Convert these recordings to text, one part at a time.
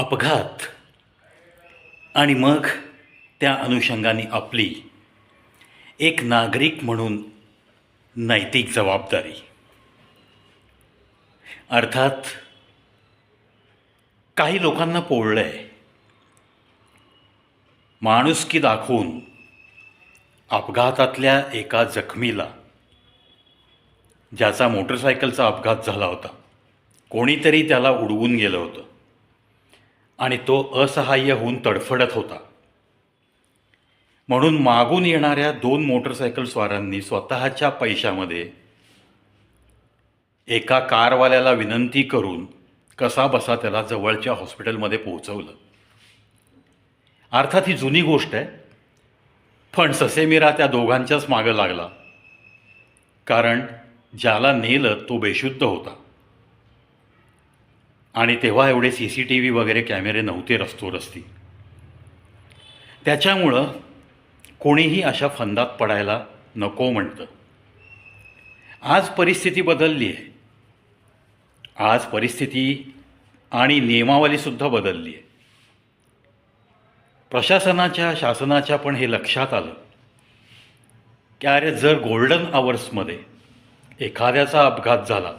अपघात. आणि मग त्या अनुषंगाने आपली एक नागरिक म्हणून नैतिक जबाबदारी. अर्थात काही लोकांना पोळलं आहे माणुसकी दाखवून अपघातातल्या एका जखमीला ज्याचा मोटरसायकलचा अपघात झाला होता कोणीतरी त्याला उडवून गेलं होतं. आणि तो असहाय्य होऊन तडफडत होता. म्हणून मागून येणाऱ्या दोन मोटरसायकल स्वारांनी स्वतःच्या पैशामध्ये एका कारवाल्याला विनंती करून कसा बसा त्याला जवळच्या हॉस्पिटलमध्ये पोहोचवलं. अर्थात ही जुनी गोष्ट आहे. पण ससेमिरा त्या दोघांच्याच मागं लागला. कारण ज्याला नेलं तो बेशुद्ध होता. आणि तेव्हा एवढे सी सी टी व्ही वगैरे कॅमेरे नव्हते रस्तो रस्ती त्याच्यामुळं कोणीही अशा फंदात पडायला नको म्हणतं. आज परिस्थिती बदलली आहे. आज परिस्थिती आणि नियमावलीसुद्धा बदलली आहे. प्रशासनाच्या शासनाच्या पण हे लक्षात आलं. की अरे जर गोल्डन आवर्समध्ये एखाद्याचा अपघात झाला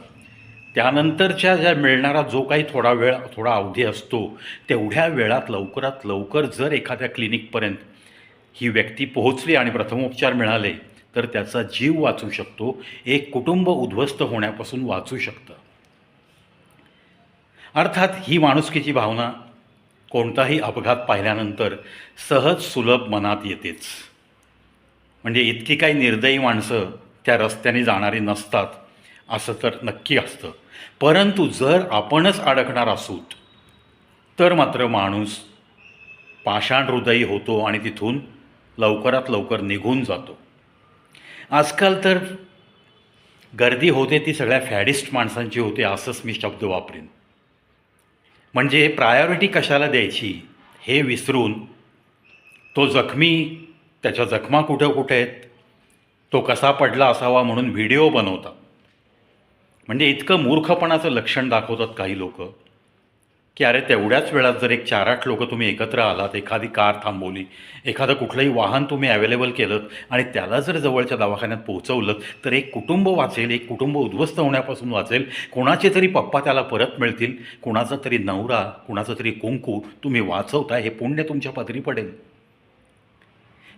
त्यानंतरच्या ज्या मिळणारा जो काही थोडा वेळ थोडा अवधी असतो तेवढ्या वेळात लवकरात लवकर जर एखाद्या क्लिनिकपर्यंत ही व्यक्ती पोहोचली आणि प्रथमोपचार मिळाले तर त्याचा जीव वाचू शकतो. एक कुटुंब उद्ध्वस्त होण्यापासून वाचू शकतं. अर्थात ही माणुसकीची भावना कोणताही अपघात पाहिल्यानंतर सहज सुलभ मनात येतेच. म्हणजे इतकी काही निर्दयी माणसं त्या रस्त्याने जाणारी नसतात. असं तर नक्की असतं. परंतु जर आपणच अडकणार असूत तर मात्र माणूस पाषाण हृदयी होतो आणि तिथून लवकरात लवकर निघून जातो. आजकाल तर गर्दी होते ती सगळ्या फॅडिस्ट माणसांची होते असंच मी शब्द वापरेन. म्हणजे प्रायोरिटी कशाला द्यायची हे विसरून तो जखमी त्याच्या जखमा कुठं कुठे आहेत तो कसा पडला असावा म्हणून व्हिडिओ बनवतात. म्हणजे इतकं मूर्खपणाचं लक्षण दाखवतात काही लोक की अरे तेवढ्याच वेळात जर एक चार आठ लोकं तुम्ही एकत्र आलात एखादी कार थांबवली एखादं कुठलंही वाहन तुम्ही अवेलेबल केलं आणि त्याला जर जवळच्या दवाखान्यात पोहोचवलं तर एक कुटुंब वाचेल एक कुटुंब उद्ध्वस्त होण्यापासून वाचेल कोणाचे तरी पप्पा त्याला परत मिळतील कुणाचा तरी नवरा कुणाचं तरी कुंकू तुम्ही वाचवता हे पुण्य तुमच्या पदरी पडेल.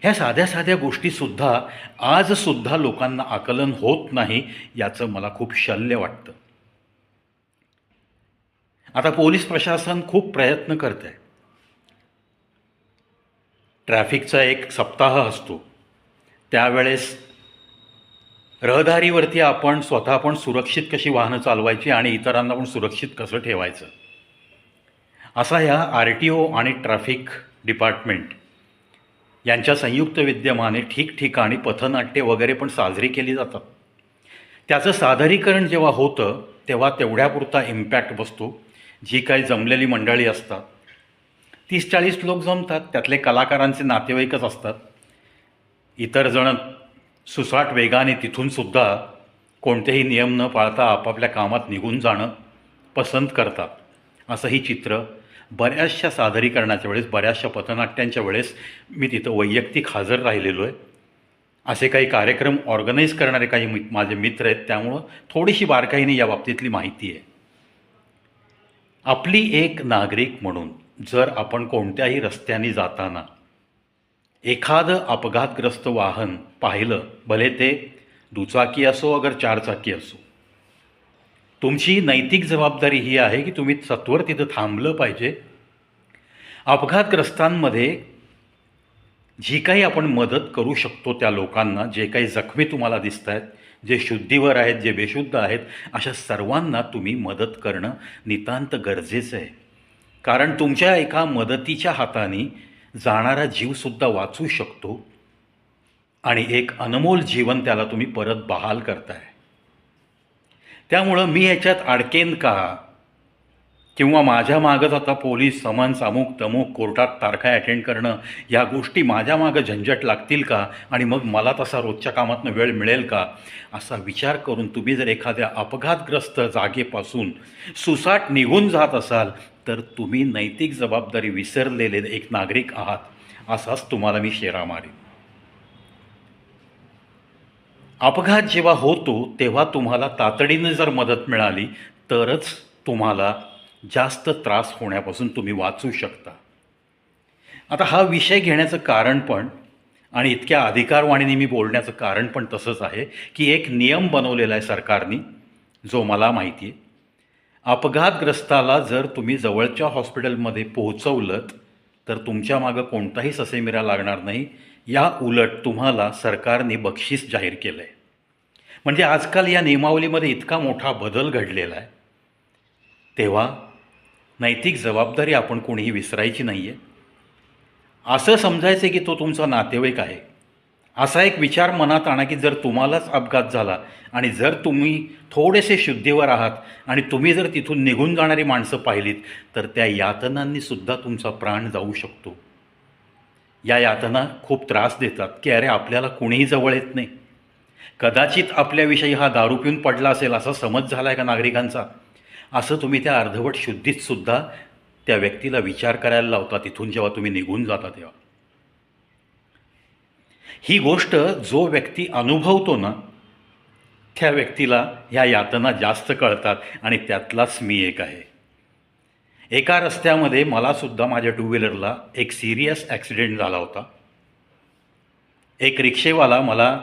ह्या साध्या साध्या गोष्टीसुद्धा आजसुद्धा लोकांना आकलन होत नाही याचं मला खूप शल्य वाटतं. आता पोलीस प्रशासन खूप प्रयत्न करत आहे ट्रॅफिकचा एक सप्ताह असतो. त्यावेळेस रहदारीवरती आपण स्वतः पण सुरक्षित कशी वाहनं चालवायची आणि इतरांना पण सुरक्षित कसं ठेवायचं? असा ह्या आर टी ओ आणि ट्रॅफिक डिपार्टमेंट यांच्या संयुक्त विद्यमाने ठिकठिकाणी पथनाट्ये वगैरे पण साजरी केली जातात. त्याचं सादरीकरण जेव्हा होतं तेव्हा तेवढ्यापुरता इम्पॅक्ट बसतो. जी काही जमलेली मंडळी असतात. तीस चाळीस लोक जमतात त्यातले कलाकारांचे नातेवाईकच असतात. इतर जण सुसाट वेगाने तिथूनसुद्धा कोणतेही नियम न पाळता आपापल्या कामात निघून जाणं पसंत करतात. असंही चित्र बऱ्याचशा सादरीकरणाच्या वेळेस बऱ्याचशा पथनाट्यांच्या वेळेस मी तिथं वैयक्तिक हजर राहिलेलो आहे. असे काही कार्यक्रम ऑर्गनाईज करणारे काही मि माझे मित्र आहेत त्यामुळं थोडीशी बारकाईने या बाबतीतली माहिती आहे. आपली एक नागरिक म्हणून जर आपण कोणत्याही रस्त्याने जाताना एखादं अपघातग्रस्त वाहन पाहिलं भले ते दुचाकी असो अगर चारचाकी असो तुमची नैतिक जबाबदारी ही आहे की तुम्ही सत्वर तिथं थांबलं पाहिजे. अपघातग्रस्तांमध्ये जी काही आपण मदत करू शकतो त्या लोकांना जे काही जखमी तुम्हाला दिसत आहेत जे शुद्धीवर आहेत जे बेशुद्ध आहेत अशा सर्वांना तुम्ही मदत करणं नितांत गरजेचं आहे. कारण तुमच्या एका मदतीच्या हाताने जाणारा जीवसुद्धा वाचू शकतो आणि एक अनमोल जीवन त्याला तुम्ही परत बहाल करताय. त्यामुळं मी ह्याच्यात अडकेन का? किंवा माझ्या मागंच आता पोलीस समन्स अमुक तमुक कोर्टात तारखा अटेंड करणं या गोष्टी माझ्या मागं झंझट लागतील का? आणि मग मला तसा रोजच्या कामातनं वेळ मिळेल का? असा विचार करून तुम्ही जर एखाद्या अपघातग्रस्त जागेपासून सुसाट निघून जात असाल तर तुम्ही नैतिक जबाबदारी विसरलेले एक नागरिक आहात. असाच तुम्हाला मी शेरा मारेन. अपघात जेव्हा होतो तेव्हा तुम्हाला तातडीनं जर मदत मिळाली तरच तुम्हाला जास्त त्रास होण्यापासून तुम्ही वाचू शकता. आता हा विषय घेण्याचं कारण पण आणि इतक्या अधिकारवाणीने मी बोलण्याचं कारण पण तसंच आहे की एक नियम बनवलेला आहे सरकारने जो मला माहिती आहे अपघातग्रस्ताला जर तुम्ही जवळच्या हॉस्पिटलमध्ये पोहोचवलं तर तुमच्या मागं कोणताही ससेमिरा लागणार नाही या उलट तुम्हाला सरकारने बक्षीस जाहीर केलं आहे म्हणजे आजकाल या नियमावलीमध्ये इतका मोठा बदल घडलेला आहे. तेव्हा नैतिक जबाबदारी आपण कोणीही विसरायची नाही आहे असं समजायचं की तो तुमचा नातेवाईक आहे. असा एक विचार मनात आणा की जर तुम्हालाच अपघात झाला आणि जर तुम्ही थोडेसे शुद्धीवर आहात आणि तुम्ही जर तिथून निघून जाणारी माणसं पाहिलीत तर त्या यातनांनीसुद्धा तुमचा प्राण जाऊ शकतो. या यातना खूप त्रास देतात की अरे आपल्याला कोणीही जवळ येत नाही. कदाचित आपल्याविषयी हा दारू पिऊन पडला असेल असा समज झाला आहे का नागरिकांचा? असं तुम्ही त्या अर्धवट शुद्धीतसुद्धा त्या व्यक्तीला विचार करायला लावता तिथून जेव्हा तुम्ही निघून जाता तेव्हा. ही गोष्ट जो व्यक्ती अनुभवतो ना त्या व्यक्तीला ह्या यातना जास्त कळतात आणि त्यातलाच मी एक आहे. एका रस्त्यामध्ये मलासुद्धा माझ्या टू व्हीलरला एक सिरियस ॲक्सिडेंट झाला होता. एक रिक्षेवाला मला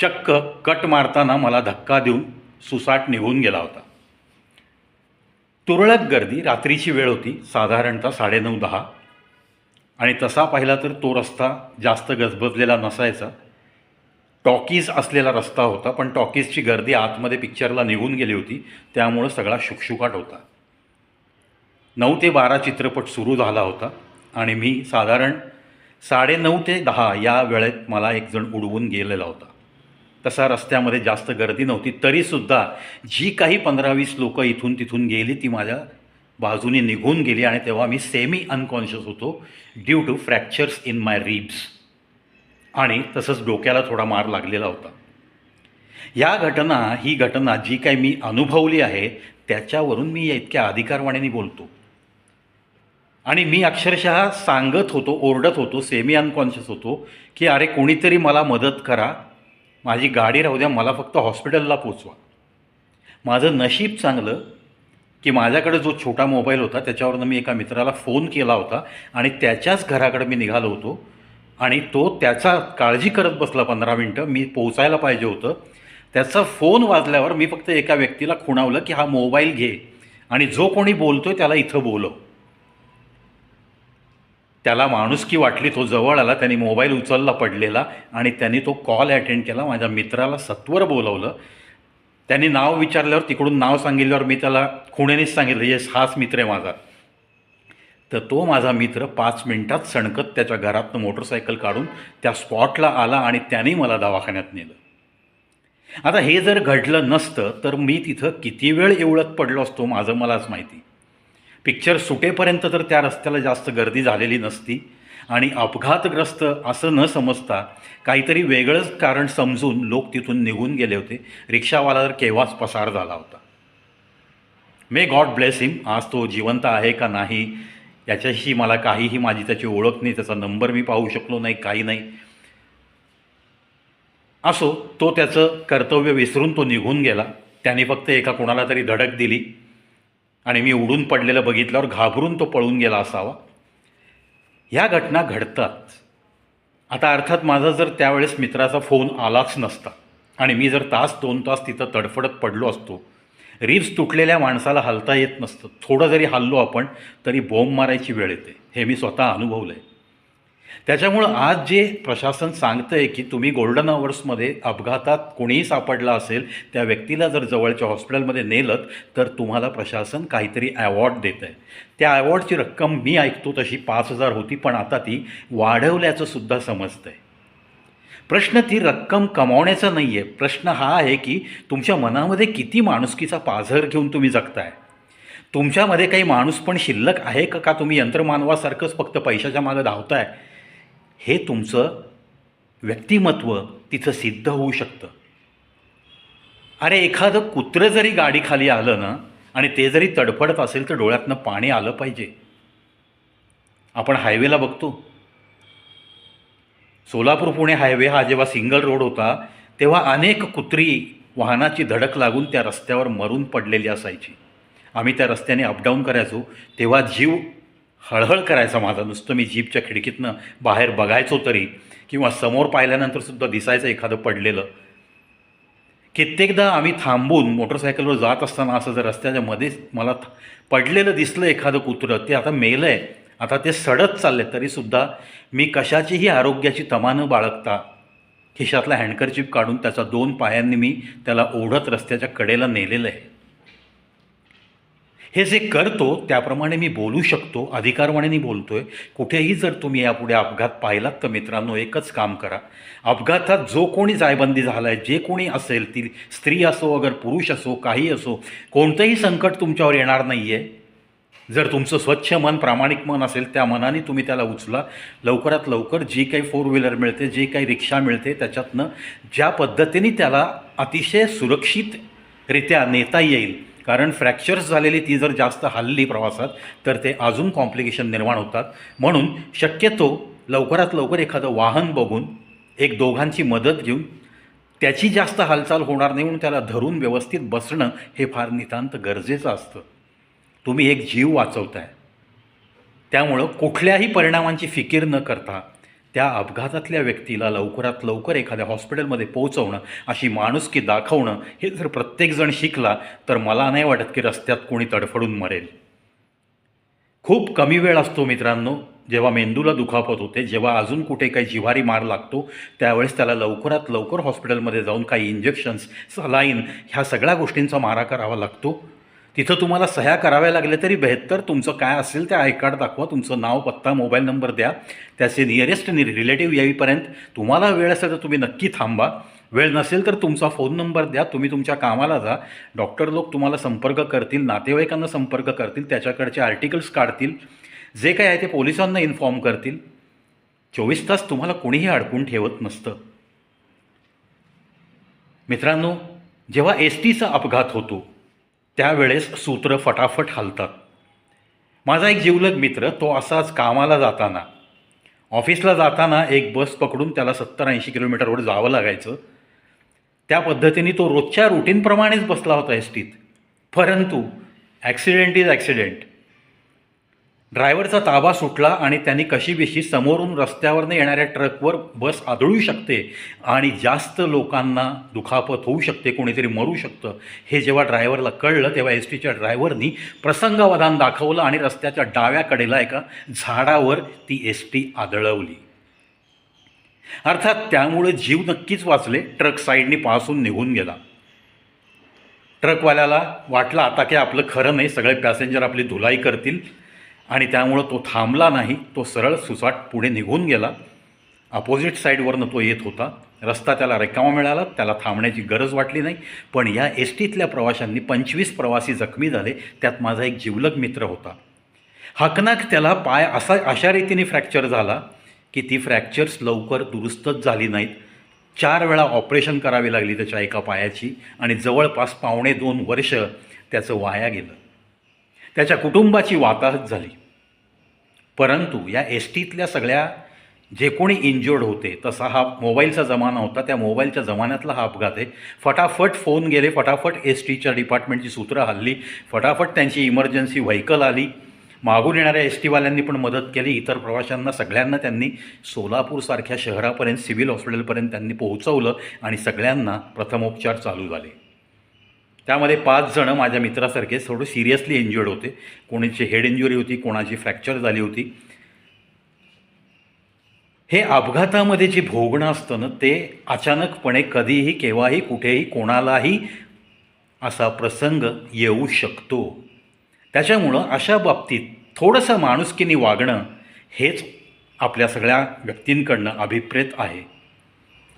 चक्क कट मारताना मला धक्का देऊन सुसाट निघून गेला होता. तुरळक गर्दी रात्रीची वेळ होती साधारणतः साडेनऊ दहा. आणि तसा पाहिला तर तो रस्ता जास्त गजबजलेला नसायचा. टॉकीज असलेला रस्ता होता पण टॉकीजची गर्दी आतमध्ये पिक्चरला निघून गेली होती त्यामुळं सगळा शुकशुकाट होता. नऊ ते बारा चित्रपट सुरू झाला होता आणि मी साधारण साडेनऊ ते दहा या वेळेत मला एक जण उडवून गेलेला होता. तसा रस्त्यामध्ये जास्त गर्दी नव्हती तरीसुद्धा जी काही पंधरा वीस लोकं इथून तिथून गेली ती माझ्या बाजूने निघून गेली आणि तेव्हा मी सेमी अनकॉन्शियस होतो due to fractures in my ribs आणि तसंच डोक्याला थोडा मार लागलेला होता. या घटना ही घटना जी काही मी अनुभवली आहे त्याच्यावरून मी इतक्या अधिकारवाणीने बोलतो. आणि मी अक्षरशः सांगत होतो ओरडत होतो सेमी अनकॉन्शियस होतो की अरे कोणीतरी मला मदत करा. माझी गाडी राहू द्या मला फक्त हॉस्पिटलला पोचवा. माझं नशीब चांगलं की माझ्याकडे जो छोटा मोबाईल होता त्याच्यावरनं मी एका मित्राला फोन केला होता आणि त्याच्याच घराकडे मी निघालो होतो आणि तो त्याचा काळजी करत बसला पंधरा मिनटं. मी पोचायला पाहिजे होतं. त्याचा फोन वाजल्यावर मी फक्त एका व्यक्तीला खुणावलं की हा मोबाईल घे. आणि जो कोणी बोलतोय त्याला इथं बोलव. त्याला माणुसकी वाटली तो जवळ आला त्याने मोबाईल उचलला पडलेला आणि त्यांनी तो कॉल अटेंड केला. माझ्या मित्राला सत्वर बोलवलं. त्यांनी नाव विचारल्यावर तिकडून नाव सांगितल्यावर मी त्याला खुणेनेच सांगितलं येस हाच मित्र आहे माझा. तर तो माझा मित्र पाच मिनिटात सणकत त्याच्या घरातनं मोटरसायकल काढून त्या स्पॉटला आला आणि त्याने मला दवाखान्यात नेलं. आता हे जर घडलं नसतं तर मी तिथं किती वेळ एवढत पडलो असतो माझं मलाच माहिती. पिक्चर सुटेपर्यंत तर त्या रस्त्याला जास्त गर्दी झालेली नसती. आणि अपघातग्रस्त असं न समजता काहीतरी वेगळंच कारण समजून लोक तिथून निघून गेले होते. रिक्षावाला तर केव्हाच पसार झाला होता. मे गॉड ब्लेस हिम आज तो जिवंत आहे का नाही याच्याशी मला काहीही माझी त्याची ओळख नाही त्याचा नंबर मी पाहू शकलो नाही काही नाही. असो तो त्याचं कर्तव्य विसरून तो निघून गेला. त्याने फक्त एका कोणाला तरी धडक दिली. आणि मी उडून पडलेलं बघितल्यावर घाबरून तो पळून गेला असावा. ह्या घटना घडतात. आता अर्थात माझा जर त्यावेळेस मित्राचा फोन आलाच नसता आणि मी जर तास दोन तास तिथं तडफडत पडलो असतो रिब्स तुटलेल्या माणसाला हलता येत नसतं. थोडं जरी हल्लो आपण तरी बॉम्ब मारायची वेळ येते. हे मी स्वतः अनुभवलं आहे त्याच्यामुळं आज जे प्रशासन सांगतं आहे की तुम्ही गोल्डन अवर्समध्ये अपघातात कोणीही सापडला असेल त्या व्यक्तीला जर जवळच्या हॉस्पिटलमध्ये नेलं तर तुम्हाला प्रशासन काहीतरी अवॉर्ड देतं आहे त्या अवॉर्डची रक्कम मी ऐकतो तशी पाच हजार होती पण आता ती वाढवल्याचं सुद्धा समजतं आहे प्रश्न ती रक्कम कमावण्याचा नाही आहे प्रश्न हा आहे की तुमच्या मनामध्ये किती माणुसकीचा पाझर घेऊन तुम्ही जगताय? तुमच्यामध्ये काही माणूस पण शिल्लक आहे का? का तुम्ही यंत्रमानवासारखंच फक्त पैशाच्या मागं धावताय? हे तुमचं व्यक्तिमत्व तिथं सिद्ध होऊ शकतं. अरे एखादं कुत्रं जरी गाडीखाली आलं ना आणि ते जरी तडफडत असेल तर डोळ्यातनं पाणी आलं पाहिजे. आपण हायवेला बघतो. सोलापूर पुणे हायवे हा जेव्हा सिंगल रोड होता तेव्हा अनेक कुत्री वाहनाची धडक लागून त्या रस्त्यावर मरून पडलेली असायची. आम्ही त्या रस्त्याने अपडाऊन करायचो. तेव्हा जीव हळहळ करायचा माझा. नुसतं मी जीपच्या खिडकीतनं बाहेर बघायचो तरी किंवा समोर पाहिल्यानंतर सुद्धा दिसायचं एखादं पडलेलं. कित्येकदा आम्ही थांबून मोटरसायकलवर जात असताना असं जर रस्त्याच्या मध्येच मला पडलेलं दिसलं एखादं कुत्रं ते आता मेलं आहे आता ते सडत चालले तरीसुद्धा मी कशाचीही आरोग्याची तमानं बाळगता खिशातला हँडकरचिप काढून त्याचा दोन पायांनी मी त्याला ओढत रस्त्याच्या कडेला नेलेलं आहे. हे जे करतो त्याप्रमाणे मी बोलू शकतो अधिकारवाणीने आहे कुठेही जर तुम्ही यापुढे अपघात पाहिलात तर मित्रांनो एकच काम करा. अपघातात जो कोणी जायबंदी झाला आहे जे कोणी असेल ती स्त्री असो अगर पुरुष असो काही असो कोणतंही संकट तुमच्यावर येणार नाही आहे जर तुमचं स्वच्छ मन प्रामाणिक मन असेल त्या मनाने तुम्ही त्याला उचला. लवकरात लवकर जी काही फोर व्हीलर मिळते जी काही रिक्षा मिळते त्याच्यातनं ज्या पद्धतीने त्याला अतिशय सुरक्षितरित्या नेता येईल कारण फ्रॅक्चर्स झालेली ती जर जास्त हल्ली प्रवासात तर ते अजून कॉम्प्लिकेशन निर्माण होतात. म्हणून शक्यतो लवकरात लवकर एखादं वाहन बघून एक दोघांची मदत घेऊन त्याची जास्त हालचाल होणार नाही म्हणून त्याला धरून व्यवस्थित बसणं हे फार नितांत गरजेचं असतं. तुम्ही एक जीव वाचवताय. त्यामुळं कुठल्याही परिणामांची फिकीर न करता त्या अपघातातल्या व्यक्तीला लवकरात लवकर एखाद्या हॉस्पिटलमध्ये पोहोचवणं अशी माणुसकी दाखवणं हे जर प्रत्येकजण शिकला तर मला नाही वाटत की रस्त्यात कोणी तडफडून मरेल. खूप कमी वेळ असतो मित्रांनो. जेव्हा मेंदूला दुखापत होते जेव्हा अजून कुठे काही जिव्हारी मार लागतो त्यावेळेस त्याला लवकरात लवकर हॉस्पिटलमध्ये जाऊन काही इंजेक्शन्स सलाईन ह्या सगळ्या गोष्टींचा मारा करावा लागतो. तिथं तुम्हाला सह्या कराव्या लागल्या तरी बेहत्तर. तुमचं काय असेल ते आय कार्ड दाखवा. तुमचं नाव पत्ता मोबाईल नंबर द्या. त्याचे नियरेस्ट नि रिलेटिव्ह येईपर्यंत तुम्हाला वेळ असेल तर तुम्ही नक्की थांबा. वेळ नसेल तर तुमचा फोन नंबर द्या. तुम्ही तुमच्या कामाला जा. डॉक्टर लोक तुम्हाला संपर्क करतील नातेवाईकांना संपर्क करतील त्याच्याकडचे आर्टिकल्स काढतील. जे काही आहे ते पोलिसांना इन्फॉर्म करतील. चोवीस तास तुम्हाला कोणीही अडकून ठेवत नसतं. मित्रांनो जेव्हा एस टीचा अपघात होतो त्यावेळेस सूत्र फटाफट हलतात. माझा एक जिवलग मित्र तो असाच कामाला जाताना ऑफिसला जाताना एक बस पकडून त्याला सत्तर ऐंशी किलोमीटरवर जावं लागायचं. त्या पद्धतीने तो रोजच्या रुटीनप्रमाणेच बसला होता एस टीत परंतु ॲक्सिडेंट इज ॲक्सिडेंट ड्रायव्हरचा ताबा सुटला आणि त्यांनी कशीबेशी समोरून रस्त्यावरनं येणाऱ्या ट्रकवर बस आदळू शकते आणि जास्त लोकांना दुखापत होऊ शकते कोणीतरी मरू शकतं. हे जेव्हा ड्रायव्हरला कळलं तेव्हा एस टीच्या ड्रायव्हरनी प्रसंगावधान दाखवलं आणि रस्त्याच्या डाव्या कडेला एका झाडावर ती एस टी आदळवली. अर्थात त्यामुळे जीव नक्कीच वाचले ट्रक साईडनी पासून निघून गेला. ट्रकवाल्याला वाटलं आता की आपलं खरं नाही सगळे पॅसेंजर आपली धुलाई करतील आणि त्यामुळं तो थांबला नाही तो सरळ सुसाट पुढे निघून गेला. अपोजिट साईडवरनं तो येत होता. रस्ता त्याला रिकामा मिळाला त्याला थांबण्याची गरज वाटली नाही. पण या एस टीतल्या प्रवाशांनी पंचवीस प्रवासी जखमी झाले त्यात माझा एक जिवलग मित्र होता. हकनाक त्याला पाय असा अशा रीतीने फ्रॅक्चर झाला की ती फ्रॅक्चर्स लवकर दुरुस्तच झाली नाहीत. चार वेळा ऑपरेशन करावी लागली त्याच्या एका पायाची आणि जवळपास पावणे दोन वर्ष त्याचं वाया गेलं. त्याच्या कुटुंबाची वाताहत झाली. परंतु या एस टीतल्या सगळ्या जे कोणी इंज्युर्ड होते तसा हा मोबाईलचा जमाना होता. त्या मोबाईलच्या जमान्यातला हा अपघात आहे. फटाफट फोन गेले फटाफट एस टीच्या डिपार्टमेंटची सूत्रं हल्ली फटाफट त्यांची इमर्जन्सी व्हेकल आली. मागून येणाऱ्या एस टीवाल्यांनी पण मदत केली. इतर प्रवाशांना सगळ्यांना त्यांनी सोलापूरसारख्या शहरापर्यंत सिव्हिल हॉस्पिटलपर्यंत त्यांनी पोहोचवलं आणि सगळ्यांना प्रथमोपचार चालू झाले. त्यामध्ये पाच जणं माझ्या मित्रासारखे थोडं सिरियसली इंज्युअर्ड होते. कोणाची हेड इंजुरी होती कोणाची फ्रॅक्चर झाली होती. हे अपघातामध्ये जे भोगणं असतं ना ते अचानकपणे कधीही केव्हाही कुठेही कोणालाही असा प्रसंग येऊ शकतो. त्याच्यामुळं अशा बाबतीत थोडंसं माणुसकीने वागणं हेच आपल्या सगळ्या व्यक्तींकडनं अभिप्रेत आहे.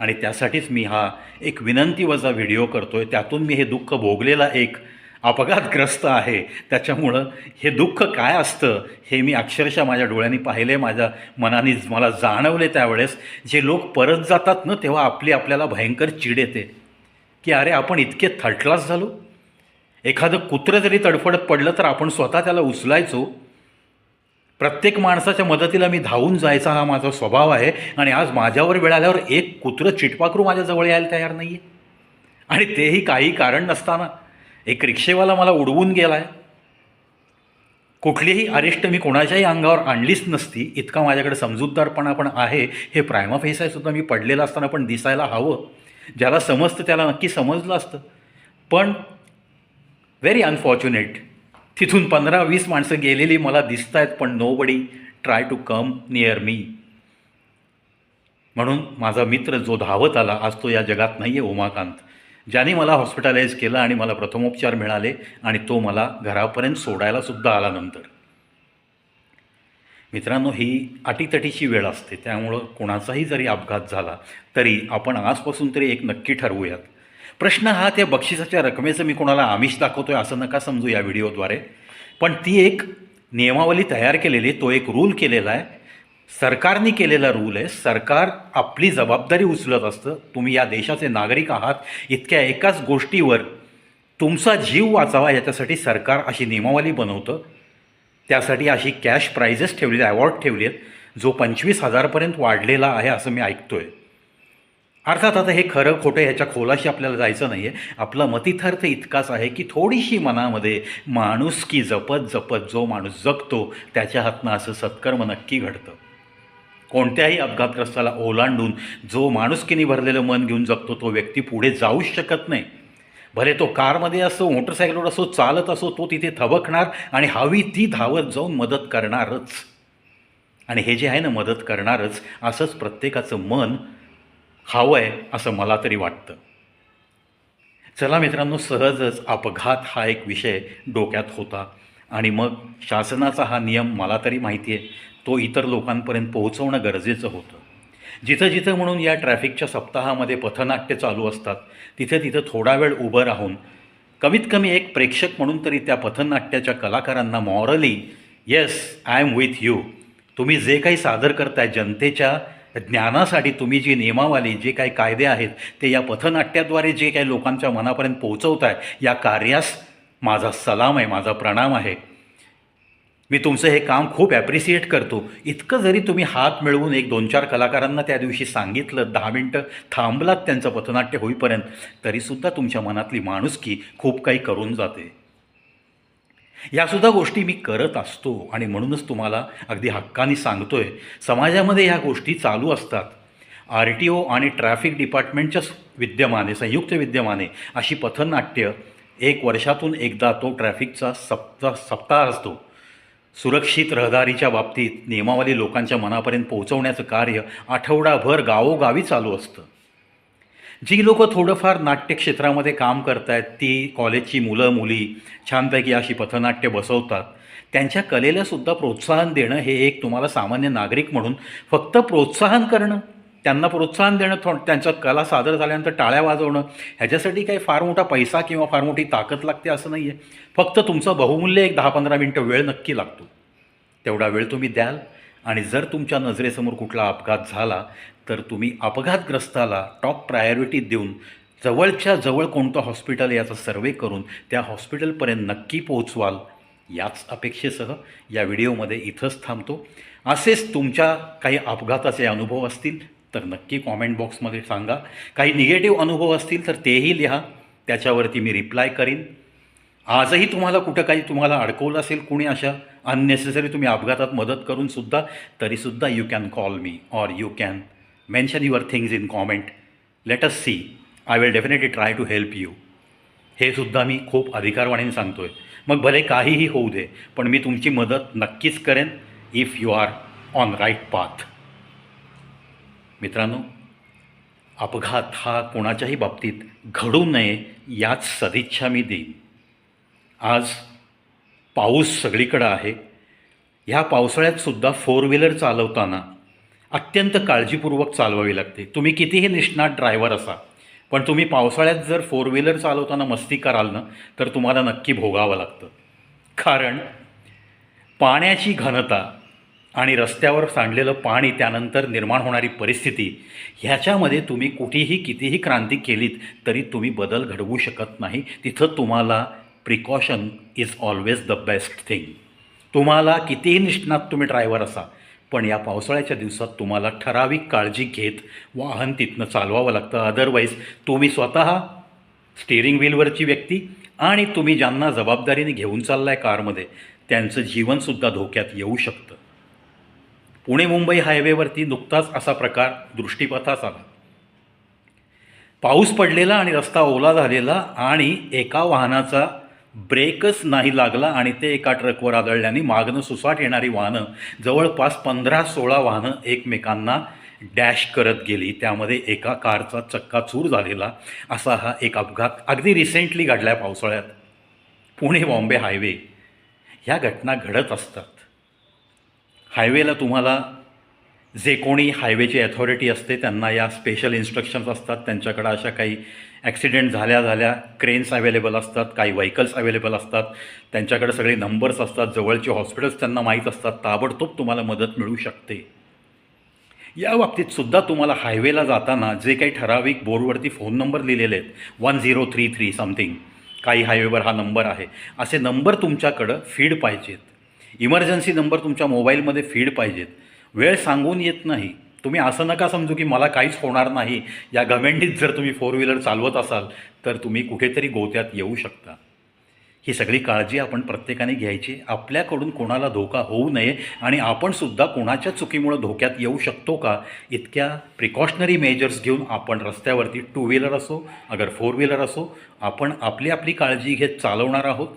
आणि त्यासाठीच मी हा एक विनंतीवजा व्हिडिओ करतो आहे त्यातून मी हे दुःख भोगलेला एक अपघातग्रस्त आहे. त्याच्यामुळं हे दुःख काय असतं हे मी अक्षरशः माझ्या डोळ्यांनी पाहिले माझ्या मनाने मला जाणवले त्यावेळेस. जे लोक परत जातात ना तेव्हा आपली आपल्याला भयंकर चीड येते. की अरे आपण इतके थटलास झालो? एखादं कुत्रं जरी तडफडत पडलं तर आपण स्वतः त्याला उचलायचो. प्रत्येक माणसाच्या मदतीला मी धावून जायचा हा माझा स्वभाव आहे. आणि आज माझ्यावर वेळ आल्यावर एक कुत्रं चिटपाकरू माझ्याजवळ यायला तयार नाही आहे आणि तेही काही कारण नसताना एक रिक्षेवाला मला उडवून गेला आहे कुठलीही अरिष्ट मी कोणाच्याही अंगावर आणलीच नसती. इतका माझ्याकडे समजूतदारपणा पण आहे. हे प्रायमा फेस आहे सुद्धा मी पडलेलं असताना पण दिसायला हवं. ज्याला समजतं त्याला नक्की समजलं असतं. पण व्हेरी अनफॉर्च्युनेट तिथून पंधरा वीस माणसं गेलेली मला दिसत आहेत पण nobody try to come near मी म्हणून माझा मित्र जो धावत आला आज तो या जगात नाही आहे उमाकांत. ज्याने मला हॉस्पिटलाइज केलं आणि मला प्रथमोपचार मिळाले आणि तो मला घरापर्यंत सोडायला सुद्धा आला नंतर. मित्रांनो ही अटीतटीची वेळ असते त्यामुळं कोणाचाही जरी अपघात झाला तरी आपण आजपासून तरी एक नक्की ठरवूयात. प्रश्न हा त्या बक्षिसाच्या रकमेचं मी कोणाला आमिष दाखवतोय असं नका समजू या व्हिडिओद्वारे. पण ती एक नियमावली तयार केलेली तो एक रूल केलेला आहे. सरकारने केलेला रूल आहे. सरकार आपली जबाबदारी उचलत असतं. तुम्ही या देशाचे नागरिक आहात. इतक्या एकाच गोष्टीवर तुमचा जीव वाचावा याच्यासाठी सरकार अशी नियमावली बनवतं. त्यासाठी अशी कॅश प्राइजेस ठेवलेले अवॉर्ड ठेवले आहेत जो पंचवीस हजारपर्यंत वाढलेला आहे असं मी ऐकतो आहे अर्थात आता हे खरं खोटं ह्याच्या खोलाशी आपल्याला जायचं नाही आहे आपला मतिथार्थ इतकाच आहे की थोडीशी मनामध्ये माणुसकी जपत जपत जो माणूस जगतो त्याच्या हातनं असं सत्कर्म नक्की घडतं. कोणत्याही अपघातग्रस्ताला ओलांडून जो माणुसकीने भरलेलं मन घेऊन जगतो तो व्यक्ती पुढे जाऊच शकत नाही. भले तो कारमध्ये असो मोटरसायकलवर असो चालत असो तो तिथे थबकणार आणि हवी ती धावत जाऊन मदत करणारच. आणि हे जे आहे ना मदत करणारच असंच प्रत्येकाचं मन हवं आहे असं मला तरी वाटतं. चला मित्रांनो सहजच अपघात हा एक विषय डोक्यात होता. आणि मग शासनाचा हा नियम मला तरी माहिती आहे तो इतर लोकांपर्यंत पोहोचवणं गरजेचं होतं. जिथं जिथं म्हणून या ट्रॅफिकच्या सप्ताहामध्ये पथनाट्य चालू असतात तिथे तिथं थोडा वेळ उभं राहून कमीत कमी एक प्रेक्षक म्हणून तरी त्या पथनाट्याच्या कलाकारांना morally yes I am with you तुम्ही जे काही सादर करताय जनतेच्या ज्ञानासाठी तुम्ही जी नियमावली जे काही कायदे आहेत ते या पथनाट्याद्वारे जे काही लोकांच्या मनापर्यंत पोहोचवताय या कार्यास माझा सलाम आहे माझा प्रणाम आहे. मी तुमचं हे काम खूप ॲप्रिसिएट करतो. इतकं जरी तुम्ही हात मिळवून एक दोन चार कलाकारांना त्या दिवशी सांगितलं दहा मिनटं थांबलात त्यांचं पथनाट्य होईपर्यंत तरीसुद्धा तुमच्या मनातली माणुसकी खूप काही करून जाते. यासुद्धा गोष्टी मी करत असतो आणि म्हणूनच तुम्हाला अगदी हक्काने सांगतोय समाजामध्ये ह्या गोष्टी चालू असतात. आर टी ओ आणि ट्रॅफिक डिपार्टमेंटच्या विद्यमाने संयुक्त विद्यमाने अशी पथनाट्य एक वर्षातून एकदा तो ट्रॅफिकचा सप्ताह सप्ताह असतो. सुरक्षित रहदारीच्या बाबतीत नियमावली लोकांच्या मनापर्यंत पोहोचवण्याचं कार्य आठवडाभर गावोगावी चालू असतं. जी लोकं थोडंफार नाट्यक्षेत्रामध्ये काम करत आहेत ती कॉलेजची मुलं मुली छानपैकी अशी पथनाट्य बसवतात. त्यांच्या कलेला सुद्धा प्रोत्साहन देणं हे एक तुम्हाला सामान्य नागरिक म्हणून फक्त प्रोत्साहन करणं त्यांना प्रोत्साहन देणं थो त्यांच्या कला सादर झाल्यानंतर टाळ्या वाजवणं ह्याच्यासाठी काही फार मोठा पैसा किंवा फार मोठी ताकद लागते असं नाही आहे फक्त तुमचं बहुमूल्य एक दहा पंधरा मिनटं वेळ नक्की लागतो. तेवढा वेळ तुम्ही द्याल. आणि जर तुमच्या नजरेसमोर कुठला अपघात झाला तर तुम्ही अपघातग्रस्ताला टॉप प्रायोरिटी देऊन जवळच्या जवळ कोणतं हॉस्पिटल याचा सर्वे करून त्या हॉस्पिटलपर्यंत नक्की पोहोचवाल याच अपेक्षेसह या व्हिडिओमध्ये इथंच थांबतो. असेच तुमच्या काही अपघाताचे अनुभव असतील तर नक्की कॉमेंट बॉक्समध्ये सांगा. काही निगेटिव्ह अनुभव असतील तर तेही लिहा. त्याच्यावरती मी रिप्लाय करीन. आजही तुम्हाला कुठं काही तुम्हाला अडकवलं असेल कुणी अशा अननेसेसरी तुम्ही अपघातात मदत करूनसुद्धा तरीसुद्धा you can call me or you can mention your things in comment let us see I will definitely try to help you हे सुद्धा मी खूप अधिकारवाणीने सांगतो आहे मग भले काहीही होऊ दे पण मी तुमची मदत नक्कीच करेन if you are on right path मित्रांनो अपघात हा कोणाच्याही बाबतीत घडू नये याच सदिच्छा मी देईन. आज पाऊस सगळीकडं आहे. ह्या पावसाळ्यातसुद्धा फोर व्हीलर चालवताना अत्यंत काळजीपूर्वक चालवावी लागते. तुम्ही कितीही निष्णात ड्रायव्हर असा पण तुम्ही पावसाळ्यात जर फोर व्हीलर चालवताना मस्ती कराल ना तर तुम्हाला नक्की भोगावं लागतं. कारण पाण्याची घनता आणि रस्त्यावर सांडलेलं पाणी त्यानंतर निर्माण होणारी परिस्थिती ह्याच्यामध्ये तुम्ही कुठेही कितीही क्रांती केलीत तरी तुम्ही बदल घडवू शकत नाही. तिथं तुम्हाला precaution is always the best thing तुम्हाला कितीही निष्णात तुम्ही ड्रायव्हर असा पण या पावसाळ्याच्या दिवसात तुम्हाला ठराविक काळजी घेत वाहन तिथनं चालवावं लागतं. अदरवाईज तुम्ही स्वतः स्टिअरिंग व्हीलवरची व्यक्ती आणि तुम्ही ज्यांना जबाबदारीने घेऊन चाललाय कारमध्ये त्यांचं जीवनसुद्धा धोक्यात येऊ शकतं. पुणे मुंबई हायवेवरती नुकताच असा प्रकार दृष्टीपथास आला. पाऊस पडलेला आणि रस्ता ओला झालेला आणि एका वाहनाचा ब्रेकच नाही लागला आणि ते एका ट्रकवर आदळल्याने मागणं सुसाट येणारी वाहनं जवळपास पंधरा सोळा वाहनं एकमेकांना डॅश करत गेली. त्यामध्ये एका कारचा चक्काचूर झालेला असा हा एक अपघात अगदी रिसेंटली घडला आहे पावसाळ्यात. पुणे बॉम्बे हायवे. ह्या घटना घडत असतात. हायवेला तुम्हाला जे कोणी हायवेची अथॉरिटी असते त्यांना या स्पेशल इन्स्ट्रक्शन्स असतात. त्यांच्याकडं अशा काही ॲक्सिडेंट झाल्या झाल्या क्रेन्स अवेलेबल असतात काही व्हेकल्स अवेलेबल असतात. त्यांच्याकडे सगळे नंबर्स असतात जवळचे हॉस्पिटल्स त्यांना माहीत असतात. ताबडतोब तुम्हाला मदत मिळू शकते. या बाबतीत सुद्धा तुम्हाला हायवेला जाताना जे काही ठराविक बोर्डवरती फोन नंबर लिहिलेले आहेत one zero three three something काही हायवेवर हा नंबर आहे. असे नंबर तुमच्याकडं फीड पाहिजेत. इमर्जन्सी नंबर तुमच्या मोबाईलमध्ये फीड पाहिजेत. वेळ सांगून येत नाही. तुम्ही असं नका समजू की मला काहीच होणार नाही. या घमेंडीत जर तुम्ही फोर व्हीलर चालवत असाल तर तुम्ही कुठेतरी गोत्यात येऊ शकता. ही सगळी काळजी आपण प्रत्येकाने घ्यायची. आपल्याकडून कोणाला धोका होऊ नये आणि आपण सुद्धा कोणाच्या चुकीमुळं धोक्यात येऊ शकतो का? इतक्या प्रिकॉशनरी मेजर्स घेऊन आपण रस्त्यावरती टू व्हीलर असो अगर फोर व्हीलर असो आपण आपली आपली काळजी घेत चालवणार आहोत.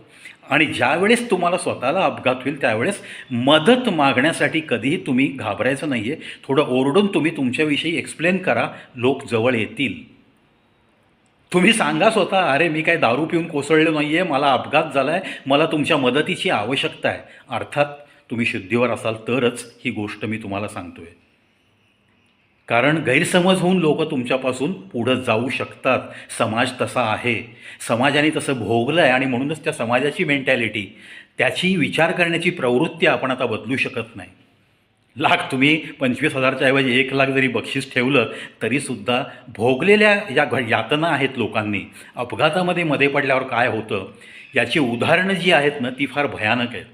आणि ज्यावेळेस तुम्हाला स्वतःला अपघात होईल त्यावेळेस मदत मागण्यासाठी कधीही तुम्ही घाबरायचं नाही आहे थोडं ओरडून तुम्ही तुमच्याविषयी एक्सप्लेन करा. लोक जवळ येतील. तुम्ही सांगा स्वतः अरे मी काय दारू पिऊन कोसळलो नाही आहे मला अपघात झाला आहे मला तुमच्या मदतीची आवश्यकता आहे. अर्थात तुम्ही शुद्धीवर असाल तरच ही गोष्ट मी तुम्हाला सांगतो आहे कारण गैरसमज होऊन लोक तुमच्यापासून पुढं जाऊ शकतात. समाज तसा आहे. समाजाने तसं भोगलं आहे आणि म्हणूनच त्या समाजाची मेंटॅलिटी त्याची विचार करण्याची प्रवृत्ती आपण आता बदलू शकत नाही. लाख तुम्ही पंचवीस हजारच्या ऐवजी एक लाख जरी बक्षीस ठेवलं तरीसुद्धा भोगलेल्या या घ यातना आहेत लोकांनी. अपघातामध्ये मध्ये पडल्यावर काय होतं? याची उदाहरणं जी आहेत ना ती फार भयानक आहेत.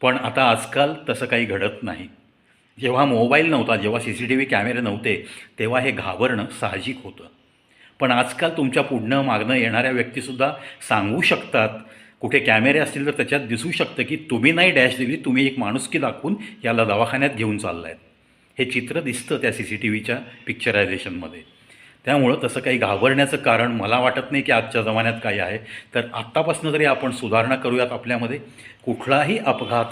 पण आता आजकाल तसं काही घडत नाही. जेव्हा मोबाईल नव्हता जेव्हा सी सी टी व्ही कॅमेरे नव्हते तेव्हा हे घाबरणं साहजिक होतं. पण आजकाल तुमच्या पुढणं मागणं येणाऱ्या व्यक्तीसुद्धा सांगू शकतात कुठे कॅमेरे असतील तर त्याच्यात दिसू शकतं की तुम्ही नाही डॅश दिली तुम्ही एक माणुसकी दाखवून याला दवाखान्यात घेऊन चाललाय हे चित्र दिसतं त्या सी सी टी व्हीच्या पिक्चरायझेशनमध्ये. त्यामुळं तसं काही घाबरण्याचं कारण मला वाटत नाही की आजच्या जमान्यात काय आहे. तर आत्तापासून जरी आपण सुधारणा करूयात आपल्यामध्ये. कुठलाही अपघात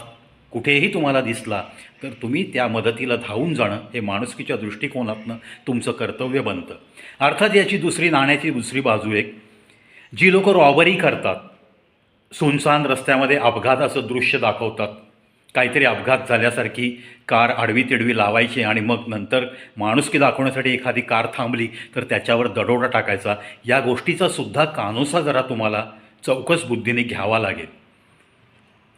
कुठेही तुम्हाला दिसला तर तुम्ही त्या मदतीला धावून जाणं हे माणुसकीच्या दृष्टिकोनातनं तुमचं कर्तव्य बनतं. अर्थात याची दुसरी नाण्याची दुसरी बाजू एक जी लोक रॉबरी करतात सुनसान रस्त्यामध्ये अपघाताचं दृश्य दाखवतात काहीतरी अपघात झाल्यासारखी कार आडवी तिडवी लावायची आणि मग नंतर माणुसकी दाखवण्यासाठी एखादी कार थांबली तर त्याच्यावर दडोडा टाकायचा या गोष्टीचा सुद्धा कानोसा जरा तुम्हाला चौकस बुद्धीने घ्यावा लागेल.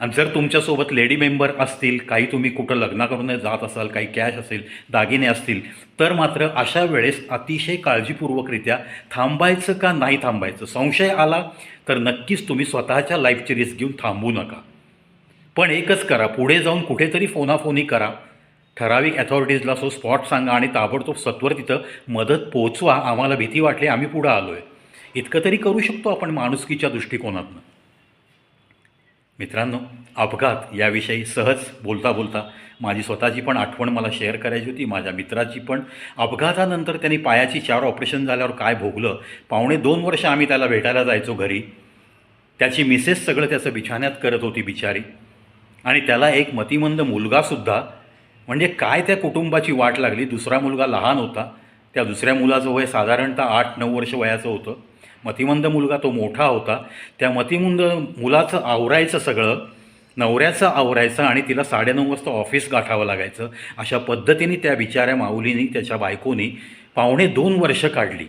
आणि जर तुमच्यासोबत लेडी मेंबर असतील काही तुम्ही कुठं लग्न करून जात असाल काही कॅश असेल दागिने असतील तर मात्र अशा वेळेस अतिशय काळजीपूर्वकरित्या थांबायचं का नाही थांबायचं? संशय आला तर नक्कीच तुम्ही स्वतःच्या लाईफची रिस्क घेऊन थांबू नका. पण एकच करा पुढे जाऊन कुठेतरी फोनाफोनी करा. ठराविक अथॉरिटीजला सो स्पॉट सांगा आणि ताबडतोब सत्वर तिथं मदत पोचवा. आम्हाला भीती वाटली आम्ही पुढं आलो आहे इतकं तरी करू शकतो आपण माणुसकीच्या दृष्टिकोनातनं. मित्रांनो अपघात याविषयी सहज बोलता बोलता माझी स्वतःची पण आठवण मला शेअर करायची होती माझ्या मित्राची पण. अपघातानंतर त्यांनी पायाची चार ऑपरेशन झाल्यावर काय भोगलं? पावणे दोन वर्ष आम्ही त्याला भेटायला जायचो घरी. त्याची मिसेस सगळं त्याचं बिछाण्यात करत होती बिचारी. आणि त्याला एक मतिमंद मुलगासुद्धा म्हणजे काय त्या कुटुंबाची वाट लागली? दुसरा मुलगा लहान होता. त्या दुसऱ्या मुलाचं वय साधारणतः आठ नऊ वर्ष वयाचं होतं. मतिमंद मुलगा तो मोठा होता. त्या मतिमंद मुलाचं आवरायचं सगळं नवऱ्याचं आवरायचं आणि तिला साडेनऊ वाजता ऑफिस गाठावं लागायचं. अशा पद्धतीने त्या बिचाऱ्या माऊलीनी त्याच्या बायकोनी पावणे दोन वर्ष काढली.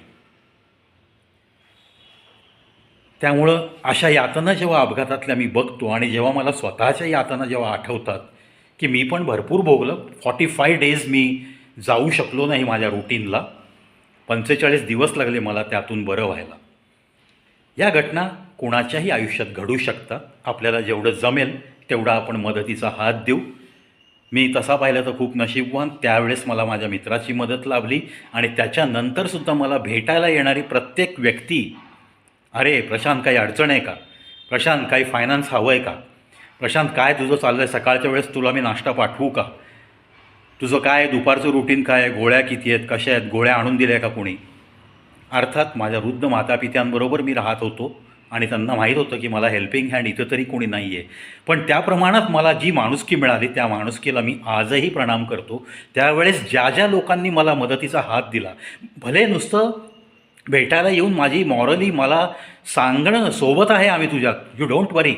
त्यामुळं अशा यातना जेव्हा अपघातातल्या मी बघतो आणि जेव्हा मला स्वतःच्या यातना जेव्हा आठवतात की मी पण भरपूर भोगलं. फॉर्टी फाय डेज मी जाऊ शकलो नाही माझ्या रुटीनला पंचेचाळीस दिवस लागले मला त्यातून बरं व्हायला. या घटना कुणाच्याही आयुष्यात घडू शकतात आपल्याला जेवढं जमेल तेवढा आपण मदतीचा हात देऊ. मी तसा पाहिलं तर खूप नशीबवान. त्यावेळेस मला माझ्या मित्राची मदत लाभली आणि त्याच्यानंतरसुद्धा मला भेटायला येणारी प्रत्येक व्यक्ती अरे प्रशांत काही अडचण आहे का? प्रशांत काही फायनान्स हवं आहे का? प्रशांत काय तुझं चाललं आहे सकाळच्या वेळेस तुला मी नाश्ता पाठवू का? तुझं काय दुपारचं रुटीन काय आहे? गोळ्या किती आहेत? कशा आहेत? गोळ्या आणून दिल्या का कोणी? अर्थात माझ्या वृद्ध मातापित्यांबरोबर मी राहत होतो आणि त्यांना माहीत होतं की मला हेल्पिंग हँड इथं तरी कोणी नाही आहे पण त्या प्रमाणात मला जी माणुसकी मिळाली त्या माणुसकीला मी आजही प्रणाम करतो. त्यावेळेस ज्या ज्या लोकांनी मला मदतीचा हात दिला भले नुसतं भेटायला येऊन माझी मॉरली मला सांगणं सोबत आहे आम्ही तुझ्यात यू डोंट वरी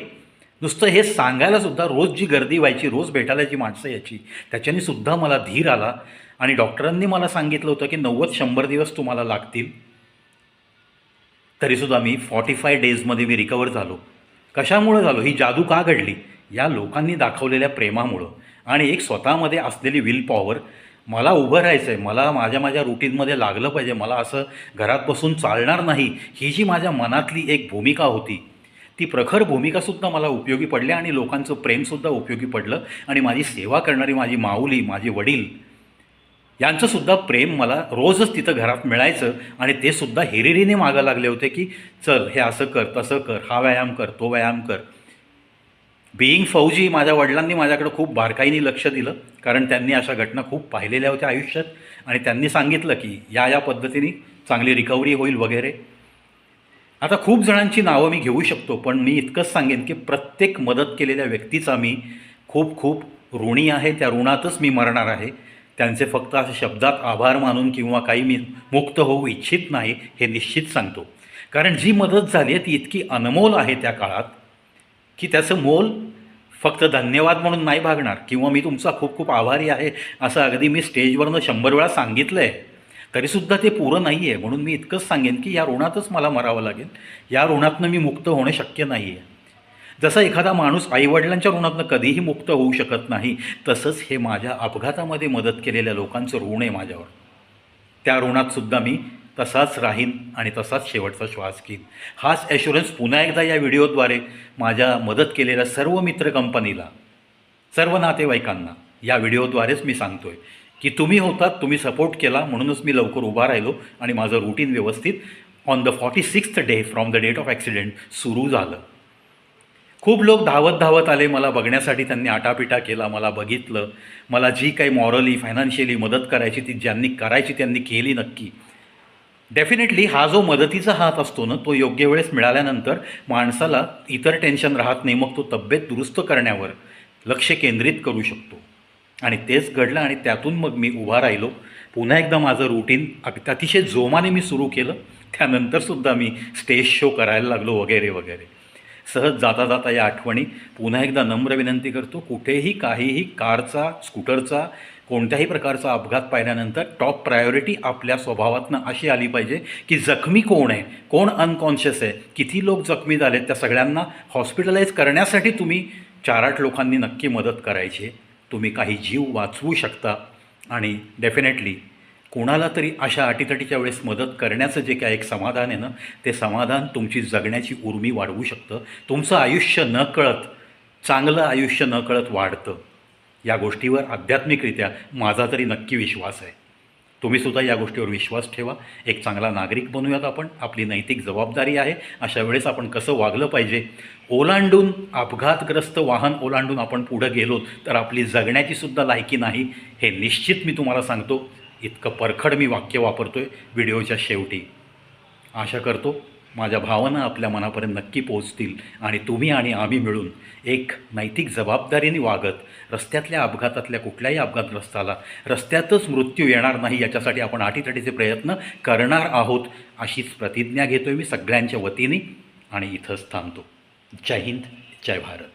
नुसतं हे सांगायलासुद्धा रोज जी गर्दी व्हायची रोज भेटायला जी माणसं यायची त्याच्याने सुद्धा मला धीर आला. आणि डॉक्टरांनी मला सांगितलं होतं की नव्वद शंभर दिवस तुम्हाला लागतील. तरीसुद्धा मी फॉर्टी फाय डेजमध्ये मी रिकवर झालो. कशामुळं झालो? ही जादू का घडली? या लोकांनी दाखवलेल्या प्रेमामुळं. आणि एक स्वतःमध्ये असलेली विल पॉवर मला उभं राहायचं आहे मला माझ्या माझ्या रुटीनमध्ये लागलं पाहिजे. मला असं घरात बसून चालणार नाही. ही जी माझ्या मनातली एक भूमिका होती ती प्रखर भूमिकासुद्धा मला उपयोगी पडली आणि लोकांचं प्रेमसुद्धा उपयोगी पडलं. आणि माझी सेवा करणारी माझी माऊली माझे वडील यांचंसुद्धा प्रेम मला रोजच तिथं घरात मिळायचं आणि ते सुद्धा हिरिरीने मागं लागले होते की चल हे असं कर तसं कर हा व्यायाम कर तो व्यायाम कर. बिईंग फौजी माझ्या वडिलांनी माझ्याकडे खूप बारकाईने लक्ष दिलं कारण त्यांनी अशा घटना खूप पाहिलेल्या होत्या आयुष्यात आणि त्यांनी सांगितलं की या या पद्धतीने चांगली रिकव्हरी होईल वगैरे. आता खूप जणांची नावं मी घेऊ शकतो पण मी इतकंच सांगेन की प्रत्येक मदत केलेल्या व्यक्तीचा मी खूप खूप ऋणी आहे त्या ऋणातच मी मरणार आहे. त्यांचे फक्त असे शब्दात आभार मानून किंवा काही मी मुक्त होऊ इच्छित नाही हे निश्चित सांगतो. कारण जी मदत झाली आहे ती इतकी अनमोल आहे त्या काळात की त्याचं मोल फक्त धन्यवाद म्हणून नाही भागणार किंवा मी तुमचा खूप खूप आभारी आहे असं अगदी मी स्टेजवरनं शंभर वेळा सांगितलं आहे तरीसुद्धा ते पुरं नाही आहे म्हणून मी इतकंच सांगेन की या ऋणातच मला मरावं लागेल. या ऋणातनं मी मुक्त होणं शक्य नाही आहे जसं एखादा माणूस आईवडिलांच्या ऋणातनं कधीही मुक्त होऊ शकत नाही तसंच हे माझ्या अपघातामध्ये मदत केलेल्या लोकांचं ऋण आहे माझ्यावर. त्या ऋणातसुद्धा मी तसाच राहीन आणि तसाच शेवटचा श्वास घेईन. हाच ॲश्युरन्स पुन्हा एकदा या व्हिडिओद्वारे माझ्या मदत केलेल्या सर्व मित्र कंपनीला सर्व नातेवाईकांना या व्हिडिओद्वारेच मी सांगतो आहे की तुम्ही होतात तुम्ही सपोर्ट केला म्हणूनच मी लवकर उभा राहिलो आणि माझं रुटीन व्यवस्थित on the forty sixth day from the date of accident सुरू झालं. खूप लोक धावत धावत आले मला बघण्यासाठी त्यांनी आटापिटा केला मला बघितलं. मला जी काही मॉरली फायनान्शियली मदत करायची ती ज्यांनी करायची त्यांनी केली नक्की. डेफिनेटली हा जो मदतीचा हात असतो ना तो योग्य वेळेस मिळाल्यानंतर माणसाला इतर टेन्शन राहत नाही मग तो तब्येत दुरुस्त करण्यावर लक्ष केंद्रित करू शकतो. आणि तेच घडलं आणि त्यातून मग मी उभा राहिलो. पुन्हा एकदा माझं रुटीन अग- अतिशय जोमाने मी सुरू केलं. त्यानंतरसुद्धा मी स्टेज शो करायला लागलो वगैरे वगैरे. सहज जाता जाता या आठवणी. पुन्हा एकदा नम्र विनंती करतो कुठेही काहीही कारचा स्कूटरचा कोणत्याही प्रकारचा अपघात पाहिल्यानंतर टॉप प्रायोरिटी आपल्या स्वभावातनं अशी आली पाहिजे की जखमी कोण आहे कोण अनकॉन्शियस आहे किती लोक जखमी झालेत त्या सगळ्यांना हॉस्पिटलाइज करण्यासाठी तुम्ही चार आठ लोकांनी नक्की मदत करायची तुम्ही काही जीव वाचवू शकता आणि डेफिनेटली कोणाला तरी अशा अटीतटीच्या वेळेस मदत करण्याचं जे काय एक समाधान आहे ना ते समाधान तुमची जगण्याची उर्मी वाढवू शकतं. तुमचं आयुष्य न कळत चांगलं आयुष्य न कळत वाढतं. या गोष्टीवर आध्यात्मिकरित्या माझा तरी नक्की विश्वास आहे. तुम्हीसुद्धा या गोष्टीवर विश्वास ठेवा. एक चांगला नागरिक बनूयात आपण. आपली नैतिक जबाबदारी आहे. अशा वेळेस आपण कसं वागलं पाहिजे? ओलांडून अपघातग्रस्त वाहन ओलांडून आपण पुढं गेलो तर आपली जगण्याची सुद्धा लायकी नाही हे निश्चित मी तुम्हाला सांगतो. इतकं परखड मी वाक्य वापरतो आहे व्हिडिओच्या शेवटी. आशा करतो माझ्या भावना आपल्या मनापर्यंत नक्की पोहोचतील आणि तुम्ही आणि आम्ही मिळून एक नैतिक जबाबदारीने वागत रस्त्यातल्या अपघातातल्या कुठल्याही अपघातग्रस्ताला रस्त्यातच मृत्यू येणार नाही याच्यासाठी आपण आठीतटीचे प्रयत्न करणार आहोत अशीच प्रतिज्ञा घेतो आहे मी सगळ्यांच्या वतीने आणि इथंच थांबतो. जय हिंद जय भारत.